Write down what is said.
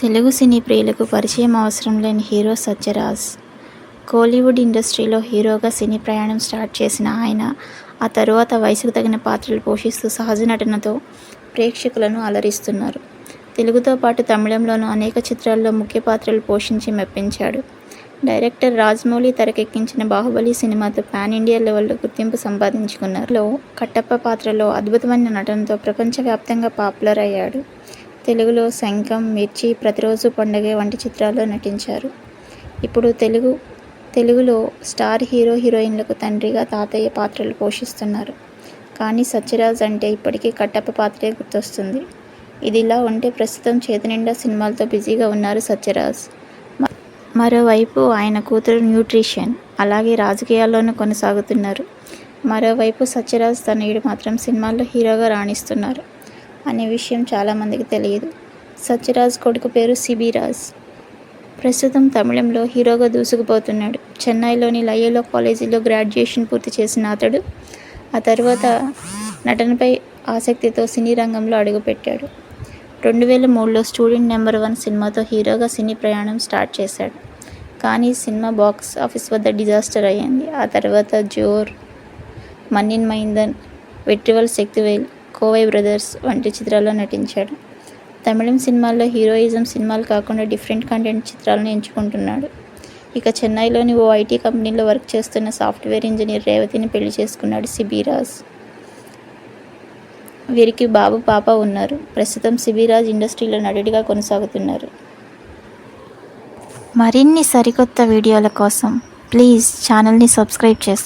తెలుగు సినీ ప్రియులకు పరిచయం అవసరం లేని హీరో సత్యరాజ్. కోలీవుడ్ ఇండస్ట్రీలో హీరోగా సినీ ప్రయాణం స్టార్ట్ చేసిన ఆయన ఆ తరువాత వయసుకు తగిన పాత్రలు పోషిస్తూ సహజ నటనతో ప్రేక్షకులను అలరిస్తున్నారు. తెలుగుతో పాటు తమిళంలోనూ అనేక చిత్రాల్లో ముఖ్య పాత్రలు పోషించి మెప్పించాడు. డైరెక్టర్ రాజమౌళి తెరకెక్కించిన బాహుబలి సినిమాతో పాన్ ఇండియా లెవెల్లో గుర్తింపు సంపాదించుకున్నారు లో కట్టప్ప పాత్రలో అద్భుతమైన నటనతో ప్రపంచవ్యాప్తంగా పాపులర్ అయ్యాడు. తెలుగులో శంఖం మిర్చి ప్రతిరోజు పండగ వంటి చిత్రాల్లో నటించారు. ఇప్పుడు తెలుగు తెలుగులో స్టార్ హీరో హీరోయిన్లకు తండ్రిగా తాతయ్య పాత్రలు పోషిస్తున్నారు. కానీ సత్యరాజ్ అంటే ఇప్పటికీ కట్టప్ప పాత్రే గుర్తొస్తుంది. ఇదిలా ఉంటే ప్రస్తుతం చేతినిండా సినిమాలతో బిజీగా ఉన్నారు సత్యరాజ్. మరోవైపు ఆయన కూతురు న్యూట్రిషన్ అలాగే రాజకీయాల్లోనూ కొనసాగుతున్నారు. మరోవైపు సత్యరాజ్ తనయుడు మాత్రం సినిమాల్లో హీరోగా రాణిస్తున్నారు. అనే విషయం చాలామందికి తెలియదు. సత్యరాజ్ కొడుకు పేరు సిబిరాజ్ ప్రస్తుతం తమిళంలో హీరోగా దూసుకుపోతున్నాడు. చెన్నైలోని లయోలో కాలేజీలో గ్రాడ్యుయేషన్ పూర్తి చేసిన అతడు ఆ తర్వాత నటనపై ఆసక్తితో సినీ రంగంలో అడుగుపెట్టాడు. రెండు వేల మూడులో స్టూడెంట్ నెంబర్ వన్ సినిమాతో హీరోగా సినీ ప్రయాణం స్టార్ట్ చేశాడు. కానీ సినిమా బాక్స్ ఆఫీస్ వద్ద డిజాస్టర్ అయ్యింది. ఆ తర్వాత జోర్ మన్నిన్ మైందన్ వెట్రివల్ శక్తివేల్ కోవై బ్రదర్స్ వంటి చిత్రాల్లో నటించాడు. తమిళం సినిమాల్లో హీరోయిజం సినిమాలు కాకుండా డిఫరెంట్ కంటెంట్ చిత్రాలను ఎంచుకుంటున్నాడు. ఇక చెన్నైలోని ఓ ఐటీ కంపెనీలో వర్క్ చేస్తున్న సాఫ్ట్వేర్ ఇంజనీర్ రేవతిని పెళ్ళి చేసుకున్నాడు సిబిరాజ్. వీరికి బాబు పాప ఉన్నారు. ప్రస్తుతం సిబిరాజ్ ఇండస్ట్రీలో నటుడిగా కొనసాగుతున్నారు. మరిన్ని సరికొత్త వీడియోల కోసం ప్లీజ్ ఛానల్ని సబ్స్క్రైబ్ చేసుకో